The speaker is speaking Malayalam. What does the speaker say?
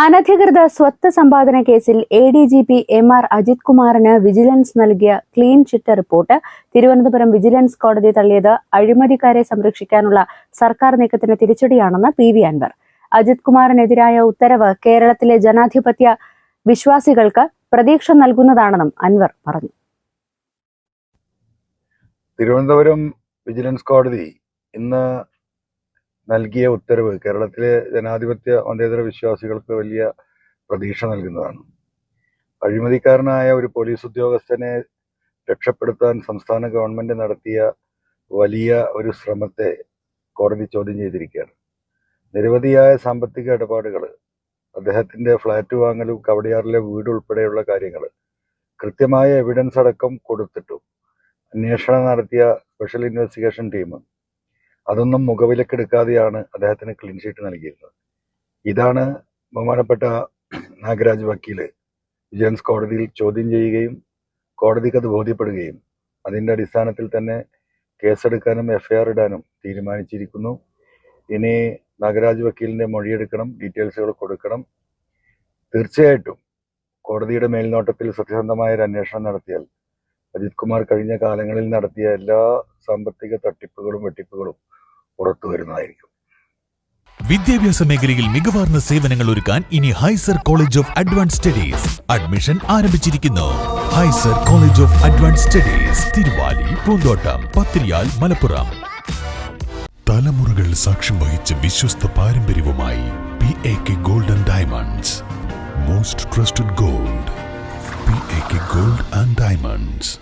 അനധികൃത സ്വത്ത് സമ്പാദന കേസിൽ A D G P M R Ajith കുമാറിന് വിജിലൻസ് നൽകിയ clean chit report. Thiruvananthapuram vigilance കോടതി തള്ളിയത് അഴിമതിക്കാരെ സംരക്ഷിക്കാനുള്ള സർക്കാർ നീക്കത്തിന് തിരിച്ചടിയാണെന്ന് പി വി അൻവർ. അജിത് കുമാറിനെതിരായ ഉത്തരവ് കേരളത്തിലെ ജനാധിപത്യ വിശ്വാസികൾക്ക് പ്രതീക്ഷ നൽകുന്നതാണെന്നും അൻവർ പറഞ്ഞു. തിരുവനന്തപുരം വിജിലൻസ് കോടതി ഇന്ന് നൽകിയ ഉത്തരവ് കേരളത്തിലെ ജനാധിപത്യ മതേതര വിശ്വാസികൾക്ക് വലിയ പ്രതീക്ഷ നൽകുന്നതാണ്. അഴിമതിക്കാരനായ ഒരു പോലീസ് ഉദ്യോഗസ്ഥനെ രക്ഷപ്പെടുത്താൻ സംസ്ഥാന ഗവൺമെന്റ് നടത്തിയ വലിയ ഒരു ശ്രമത്തെ കോടതി ചോദ്യം ചെയ്തിരിക്കുകയാണ്. നിരവധിയായ സാമ്പത്തിക ഇടപാടുകൾ അദ്ദേഹത്തിന്റെ ഫ്ലാറ്റ് വാങ്ങലും കവടിയാറിലെ വീട് ഉൾപ്പെടെയുള്ള കാര്യങ്ങൾ കൃത്യമായ എവിഡൻസ് അടക്കം കൊടുത്തിട്ടും അന്വേഷണം നടത്തിയ സ്പെഷ്യൽ ഇൻവെസ്റ്റിഗേഷൻ ടീം അതൊന്നും മുഖവിലക്കെടുക്കാതെയാണ് അദ്ദേഹത്തിന് ക്ലീൻ ഷീറ്റ് നൽകിയിരുന്നത്. ഇതാണ് ബഹുമാനപ്പെട്ട നാഗരാജ് വക്കീൽ വിജിലൻസ് കോടതിയിൽ ചോദ്യം ചെയ്യുകയും കോടതിക്ക് അത് ബോധ്യപ്പെടുകയും അതിന്റെ അടിസ്ഥാനത്തിൽ തന്നെ കേസെടുക്കാനും എഫ്ഐആർ ഇടാനും തീരുമാനിച്ചിരിക്കുന്നു. ഇനി നാഗരാജ് വക്കീലിന്റെ മൊഴിയെടുക്കണം ഡീറ്റെയിൽസുകൾ കൊടുക്കണം. തീർച്ചയായിട്ടും കോടതിയുടെ മേൽനോട്ടത്തിൽ സത്യസന്ധമായ ഒരു അന്വേഷണം നടത്തിയാൽ അജിത് കുമാർ കഴിഞ്ഞ കാലങ്ങളിൽ നടത്തിയ എല്ലാ സാമ്പത്തിക തട്ടിപ്പുകളും വെട്ടിപ്പുകളും പുറത്തു വരുന്നതായിരിക്കും. വിദ്യാഭ്യാസ മേഖലയിൽ മികവാർന്ന സേവനങ്ങൾ ഒരുക്കാൻ ഇനി ഹൈസർ college of advance studies admission ആരംഭിച്ചിരിക്കുന്നു. ഹൈസർ college of advance studies Thiruvali Poonthottam Pathiriyal Malappuram. തലമുറകൾ സാക്ഷ്യം വഹിച്ച വിശ്വസ്ത പാരമ്പര്യവുമായി P A K golden diamonds. Most trusted gold P A K gold and diamonds.